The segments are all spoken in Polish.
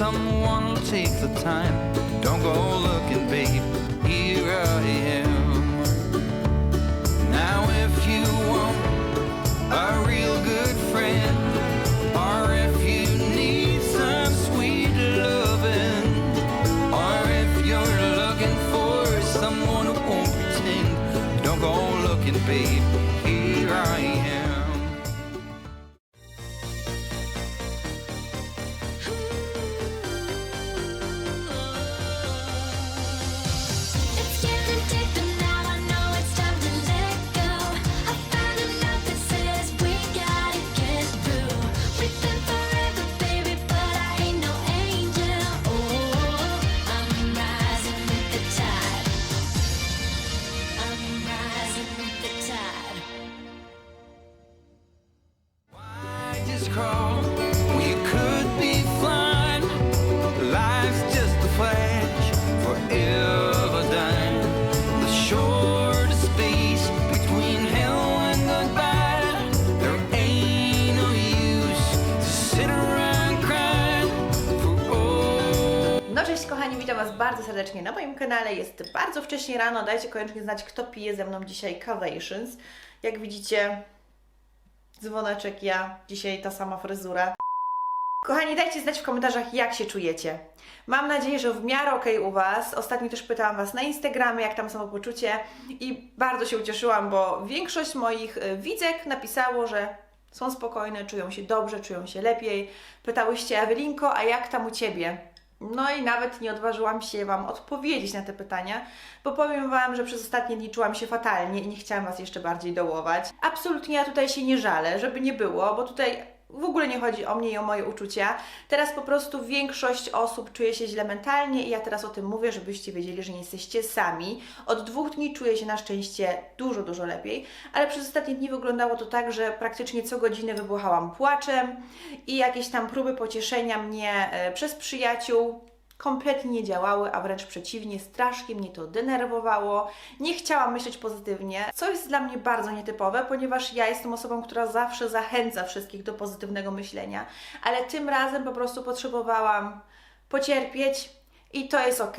someone will take the time. Don't go looking, babe. Ain't no. No kochani, witam Was bardzo serdecznie na moim kanale. Jest bardzo wcześnie rano, dajcie koniecznie znać, kto pije ze mną dzisiaj Cavations. Jak widzicie, dzwoneczek ja, dzisiaj ta sama fryzura. Kochani, dajcie znać w komentarzach, jak się czujecie. Mam nadzieję, że w miarę okej u Was. Ostatnio też pytałam Was na Instagramie, jak tam samopoczucie i bardzo się ucieszyłam, bo większość moich y, widzek napisało, że są spokojne, czują się dobrze, czują się lepiej. Pytałyście, Ewelinko, a jak tam u Ciebie? No i nawet nie odważyłam się Wam odpowiedzieć na te pytania, bo powiem Wam, że przez ostatnie dni czułam się fatalnie i nie chciałam Was jeszcze bardziej dołować. Absolutnie ja tutaj się nie żalę, żeby nie było, bo tutaj w ogóle nie chodzi o mnie i o moje uczucia. Teraz po prostu większość osób czuje się źle mentalnie i ja teraz o tym mówię, żebyście wiedzieli, że nie jesteście sami. Od dwóch dni czuję się na szczęście dużo, dużo lepiej, ale przez ostatnie dni wyglądało to tak, że praktycznie co godzinę wybuchałam płaczem i jakieś tam próby pocieszenia mnie e, przez przyjaciół kompletnie nie działały, a wręcz przeciwnie, strasznie mnie to denerwowało. Nie chciałam myśleć pozytywnie, co jest dla mnie bardzo nietypowe, ponieważ ja jestem osobą, która zawsze zachęca wszystkich do pozytywnego myślenia, ale tym razem po prostu potrzebowałam pocierpieć i to jest ok.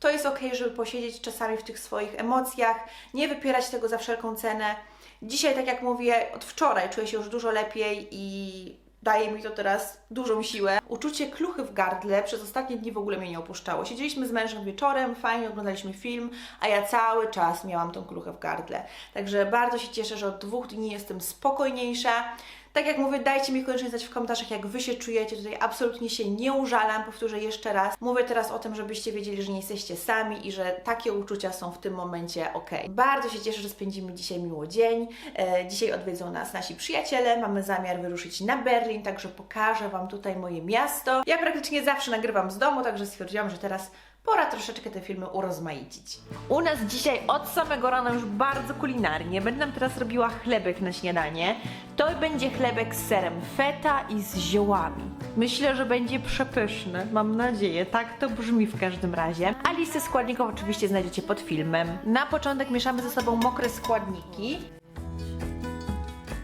To jest ok, żeby posiedzieć czasami w tych swoich emocjach, nie wypierać tego za wszelką cenę. Dzisiaj, tak jak mówię, od wczoraj czuję się już dużo lepiej i daje mi to teraz dużą siłę. Uczucie kluchy w gardle przez ostatnie dni w ogóle mnie nie opuszczało. Siedzieliśmy z mężem wieczorem, fajnie oglądaliśmy film, a ja cały czas miałam tą kluchę w gardle. Także bardzo się cieszę, że od dwóch dni jestem spokojniejsza. Tak jak mówię, dajcie mi koniecznie znać w komentarzach, jak Wy się czujecie. Tutaj absolutnie się nie użalam, powtórzę jeszcze raz. Mówię teraz o tym, żebyście wiedzieli, że nie jesteście sami i że takie uczucia są w tym momencie ok. Bardzo się cieszę, że spędzimy dzisiaj miło dzień. E, dzisiaj odwiedzą nas nasi przyjaciele. Mamy zamiar wyruszyć na Berlin, także pokażę Wam tutaj moje miasto. Ja praktycznie zawsze nagrywam z domu, także stwierdziłam, że teraz pora troszeczkę te filmy urozmaicić. U nas dzisiaj od samego rana już bardzo kulinarnie. Będę nam teraz robiła chlebek na śniadanie. To będzie chlebek z serem feta i z ziołami. Myślę, że będzie przepyszny. Mam nadzieję. Tak to brzmi w każdym razie. A listę składników oczywiście znajdziecie pod filmem. Na początek mieszamy ze sobą mokre składniki.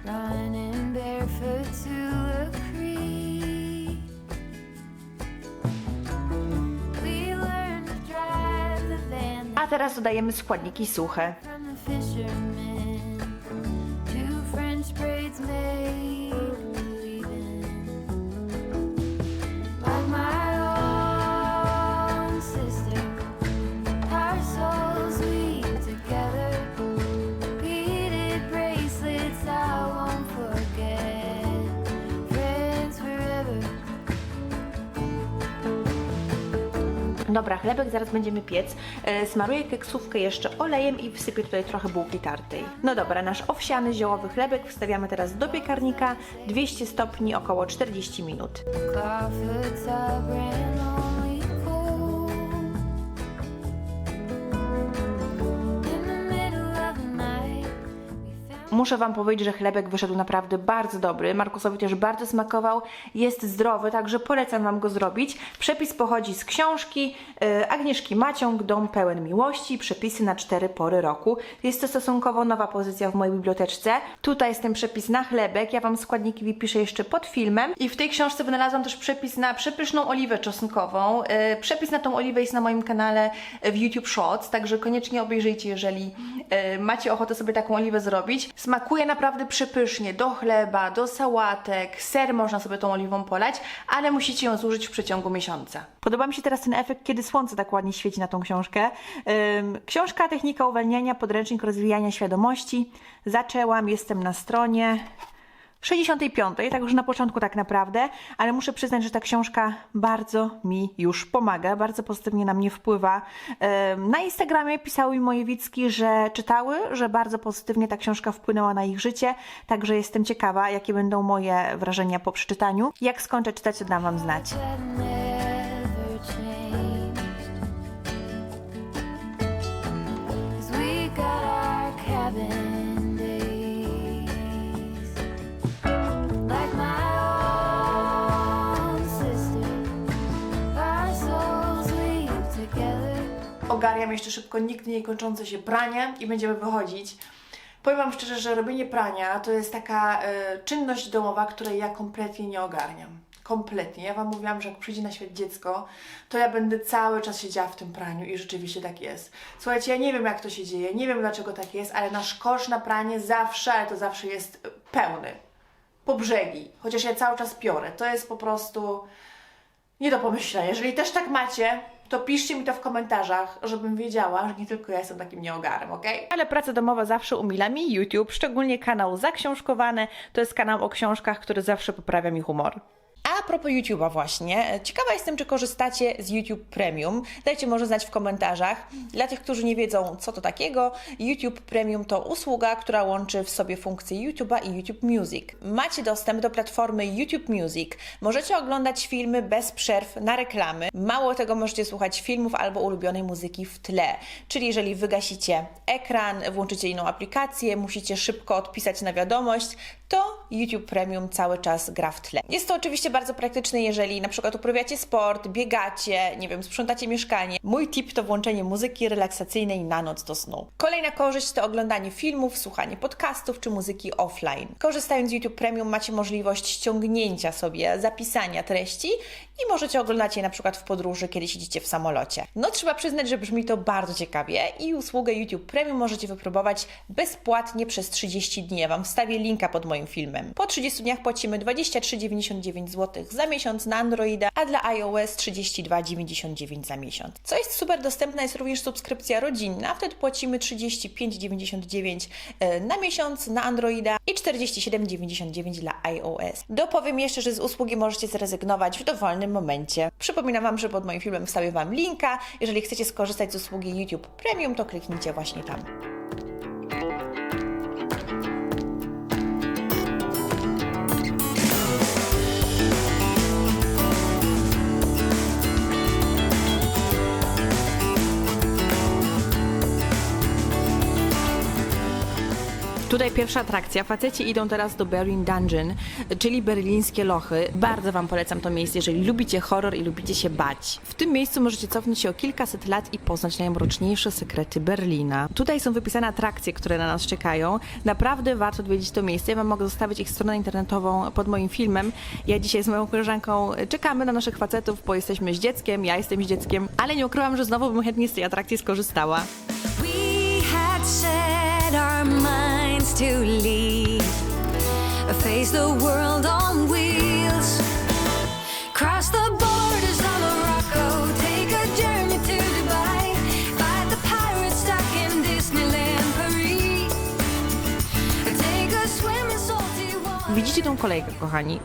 Running barefoot to teraz dodajemy składniki suche. Dobra, chlebek zaraz będziemy piec. E, smaruję keksówkę jeszcze olejem i wsypię tutaj trochę bułki tartej. No dobra, nasz owsiany ziołowy chlebek wstawiamy teraz do piekarnika. 200 stopni, około 40 minut. Muszę Wam powiedzieć, że chlebek wyszedł naprawdę bardzo dobry. Markusowi też bardzo smakował. Jest zdrowy, także polecam Wam go zrobić. Przepis pochodzi z książki y, Agnieszki Maciąg, Dom pełen miłości, przepisy na cztery pory roku. Jest to stosunkowo nowa pozycja w mojej biblioteczce. Tutaj jest ten przepis na chlebek. Ja Wam składniki wypiszę jeszcze pod filmem. I w tej książce wynalazłam też przepis na przepyszną oliwę czosnkową. Y, Przepis na tą oliwę jest na moim kanale w YouTube Shorts, także koniecznie obejrzyjcie, jeżeli y, macie ochotę sobie taką oliwę zrobić. Smakuje naprawdę przepysznie do chleba, do sałatek, ser można sobie tą oliwą polać, ale musicie ją zużyć w przeciągu miesiąca. Podoba mi się teraz ten efekt, kiedy słońce tak ładnie świeci na tą książkę. Książka Technika uwalniania, podręcznik rozwijania świadomości. Zaczęłam, jestem na stronie 65, tak już na początku tak naprawdę, ale muszę przyznać, że ta książka bardzo mi już pomaga, bardzo pozytywnie na mnie wpływa. Na Instagramie pisały mi moje widzki, że czytały, że bardzo pozytywnie ta książka wpłynęła na ich życie, także jestem ciekawa, jakie będą moje wrażenia po przeczytaniu. Jak skończę czytać, to dam Wam znać. Ogarniam jeszcze szybko nigdy nie kończące się pranie i będziemy wychodzić. Powiem Wam szczerze, że robienie prania to jest taka e, czynność domowa, której ja kompletnie nie ogarniam. Kompletnie. Ja Wam mówiłam, że jak przyjdzie na świat dziecko, to ja będę cały czas siedziała w tym praniu i rzeczywiście tak jest. Słuchajcie, ja nie wiem jak to się dzieje, nie wiem dlaczego tak jest, ale nasz kosz na pranie zawsze, ale to zawsze jest pełny. Po brzegi. Chociaż ja cały czas piorę. To jest po prostu nie do pomyślenia. Jeżeli też tak macie, to piszcie mi to w komentarzach, żebym wiedziała, że nie tylko ja jestem takim nieogarem, ok? Ale praca domowa zawsze umila mi YouTube, szczególnie kanał Zaksiążkowane. To jest kanał o książkach, który zawsze poprawia mi humor. A propos YouTube'a właśnie, ciekawa jestem, czy korzystacie z YouTube Premium. Dajcie może znać w komentarzach. Dla tych, którzy nie wiedzą, co to takiego, YouTube Premium to usługa, która łączy w sobie funkcje YouTube'a i YouTube Music. Macie dostęp do platformy YouTube Music. Możecie oglądać filmy bez przerw na reklamy. Mało tego, możecie słuchać filmów albo ulubionej muzyki w tle. Czyli jeżeli wygasicie ekran, włączycie inną aplikację, musicie szybko odpisać na wiadomość, to YouTube Premium cały czas gra w tle. Jest to oczywiście bardzo praktyczne, jeżeli na przykład uprawiacie sport, biegacie, nie wiem, sprzątacie mieszkanie. Mój tip to włączenie muzyki relaksacyjnej na noc do snu. Kolejna korzyść to oglądanie filmów, słuchanie podcastów czy muzyki offline. Korzystając z YouTube Premium macie możliwość ściągnięcia sobie, zapisania treści i możecie oglądać je na przykład w podróży, kiedy siedzicie w samolocie. No trzeba przyznać, że brzmi to bardzo ciekawie i usługę YouTube Premium możecie wypróbować bezpłatnie przez 30 dni. Ja Wam wstawię linka pod moim filmem. Po 30 dniach płacimy 23,99 zł za miesiąc na Androida, a dla iOS 32,99 za miesiąc. Co jest super dostępna jest również subskrypcja rodzinna, wtedy płacimy 35,99 e, na miesiąc na Androida i 47,99 dla iOS. Dopowiem jeszcze, że z usługi możecie zrezygnować w dowolnym momencie. Przypominam Wam, że pod moim filmem wstawię Wam linka. Jeżeli chcecie skorzystać z usługi YouTube Premium, to kliknijcie właśnie tam. Tutaj pierwsza atrakcja. Faceci idą teraz do Berlin Dungeon, czyli berlińskie lochy. Bardzo Wam polecam to miejsce, jeżeli lubicie horror i lubicie się bać. W tym miejscu możecie cofnąć się o kilkaset lat i poznać najmroczniejsze sekrety Berlina. Tutaj są wypisane atrakcje, które na nas czekają. Naprawdę warto odwiedzić to miejsce. Ja Wam mogę zostawić ich stronę internetową pod moim filmem. Ja dzisiaj z moją koleżanką czekamy na naszych facetów, bo jesteśmy z dzieckiem, ja jestem z dzieckiem, ale nie ukrywam, że znowu bym chętnie z tej atrakcji skorzystała. To face the world on wheels, cross the borders Morocco, take a journey to Dubai, fight the pirates stuck in Disneyland Paris, take a swim in salty water. Widzicie tą kolejkę, kochani?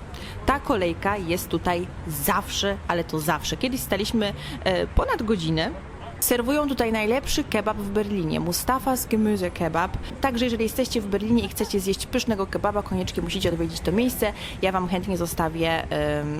Ta kolejka jest tutaj zawsze, ale to zawsze. Kiedyś staliśmy e, ponad godzinę. Serwują tutaj najlepszy kebab w Berlinie, Mustafa's Gemüse Kebab. Także jeżeli jesteście w Berlinie i chcecie zjeść pysznego kebaba, koniecznie musicie odwiedzić to miejsce. Ja Wam chętnie zostawię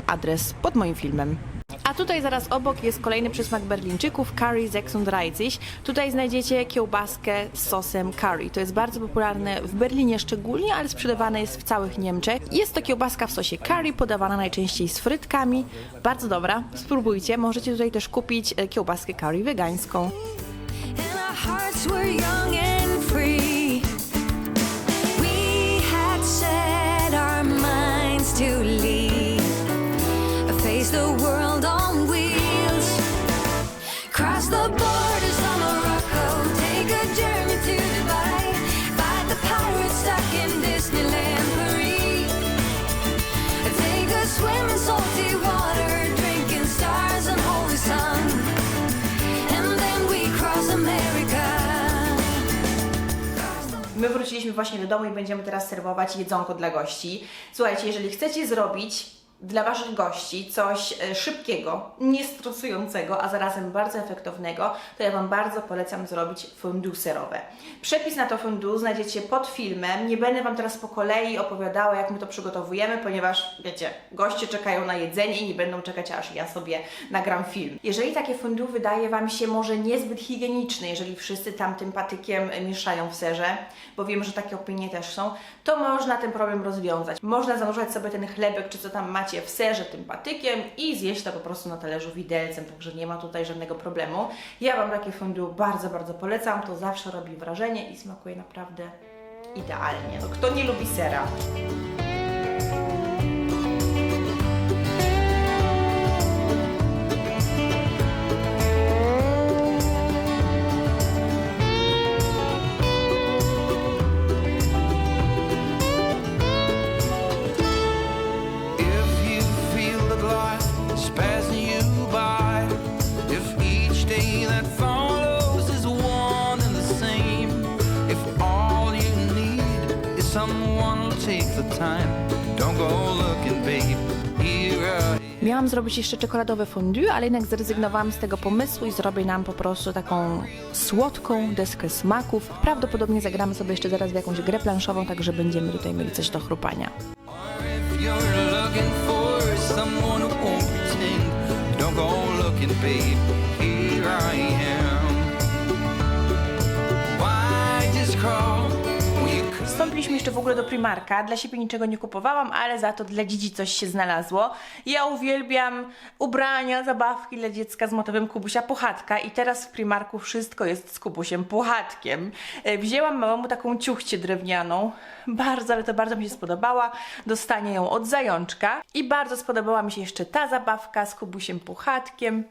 adres pod moim filmem. A tutaj zaraz obok jest kolejny przysmak Berlińczyków, curry 36. Tutaj znajdziecie kiełbaskę z sosem curry. To jest bardzo popularne w Berlinie szczególnie, ale sprzedawane jest w całych Niemczech. Jest to kiełbaska w sosie curry, podawana najczęściej z frytkami. Bardzo dobra, spróbujcie. Możecie tutaj też kupić e, kiełbaskę curry wegańską. And our hearts were young and wróciliśmy właśnie do domu i będziemy teraz serwować jedzonko dla gości. Słuchajcie, jeżeli chcecie zrobić dla Waszych gości coś e, szybkiego, niestresującego, a zarazem bardzo efektownego, to ja Wam bardzo polecam zrobić fondue serowe. Przepis na to fondue znajdziecie pod filmem. Nie będę Wam teraz po kolei opowiadała, jak my to przygotowujemy, ponieważ, wiecie, goście czekają na jedzenie i nie będą czekać, aż ja sobie nagram film. Jeżeli takie fondue wydaje Wam się może niezbyt higieniczne, jeżeli wszyscy tam tym patykiem mieszają w serze, bo wiem, że takie opinie też są, to można ten problem rozwiązać. Można zanurzać sobie ten chlebek, czy co tam macie w serze tym patykiem i zjeść to po prostu na talerzu widelcem, także nie ma tutaj żadnego problemu. Ja Wam takie fondue bardzo, bardzo polecam, to zawsze robi wrażenie i smakuje naprawdę idealnie. Kto nie lubi sera? Someone who'll take the time, don't go looking, babe. Here I am. Miałam zrobić jeszcze czekoladowe fondue, ale jednak zrezygnowałam z tego pomysłu i zrobię nam po prostu taką słodką deskę smaków. Prawdopodobnie zagramy sobie jeszcze zaraz w jakąś grę planszową, także będziemy tutaj mieli coś do chrupania. If you're looking for someone who won't pretend, don't go looking, babe. Wstąpiliśmy jeszcze w ogóle do Primarka. Dla siebie niczego nie kupowałam, ale za to dla dzieci coś się znalazło. Ja uwielbiam ubrania, zabawki dla dziecka z motywem Kubusia Puchatka i teraz w Primarku wszystko jest z Kubusiem Puchatkiem. E, Wzięłam małemu taką ciuchcię drewnianą. Bardzo, ale to bardzo mi się spodobała. Dostanie ją od zajączka. I bardzo spodobała mi się jeszcze ta zabawka z Kubusiem Puchatkiem.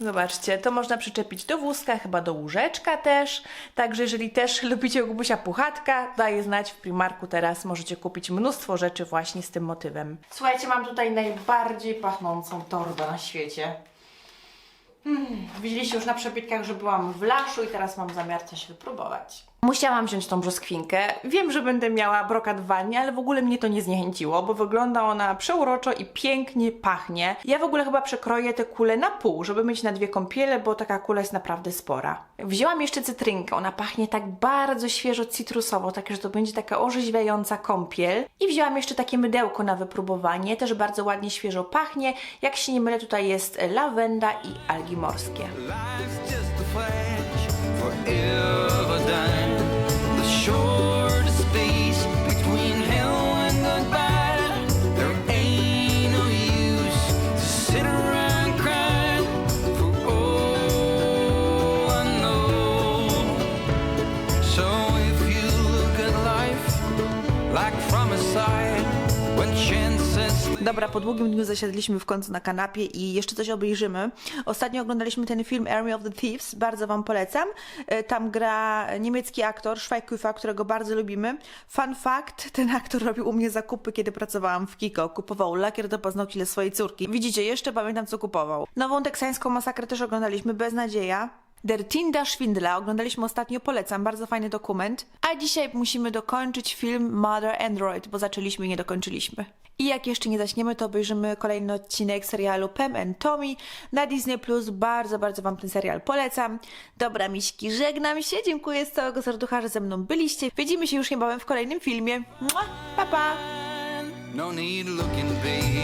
Zobaczcie, to można przyczepić do wózka, chyba do łóżeczka też. Także jeżeli też lubicie Gubusia Puchatka, daję znać w Primarku teraz. Możecie kupić mnóstwo rzeczy właśnie z tym motywem. Słuchajcie, mam tutaj najbardziej pachnącą torbę na świecie. Hmm, widzieliście już na przebitkach, że byłam w laszu i teraz mam zamiar coś wypróbować. Musiałam wziąć tą brzoskwinkę. Wiem, że będę miała brokat w wannie, ale w ogóle mnie to nie zniechęciło, bo wygląda ona przeuroczo i pięknie pachnie. Ja w ogóle chyba przekroję tę kulę na pół, żeby mieć na dwie kąpiele, bo taka kula jest naprawdę spora. Wzięłam jeszcze cytrynkę, ona pachnie tak bardzo świeżo citrusowo, tak że to będzie taka orzeźwiająca kąpiel. I wzięłam jeszcze takie mydełko na wypróbowanie, też bardzo ładnie świeżo pachnie. Jak się nie mylę, tutaj jest lawenda i algi morskie. Life's just a flash, done. Dobra, po długim dniu zasiedliśmy w końcu na kanapie i jeszcze coś obejrzymy. Ostatnio oglądaliśmy ten film Army of the Thieves, bardzo Wam polecam. E, Tam gra niemiecki aktor Schweighöfer, którego bardzo lubimy. Fun fact, ten aktor robił u mnie zakupy, kiedy pracowałam w Kiko. Kupował lakier do paznokci dla swojej córki. Widzicie, jeszcze pamiętam, co kupował. Nową teksańską masakrę też oglądaliśmy, Beznadzieja. Der Tinder Schwindler oglądaliśmy ostatnio, polecam, bardzo fajny dokument. A dzisiaj musimy dokończyć film Mother Android, bo zaczęliśmy i nie dokończyliśmy. I jak jeszcze nie zaśniemy, to obejrzymy kolejny odcinek serialu Pam and Tommy na Disney+. Bardzo, bardzo Wam ten serial polecam. Dobra, miśki, żegnam się. Dziękuję z całego serducha, że ze mną byliście. Widzimy się już niebawem w kolejnym filmie. Mua, pa, pa! No need looking, babe.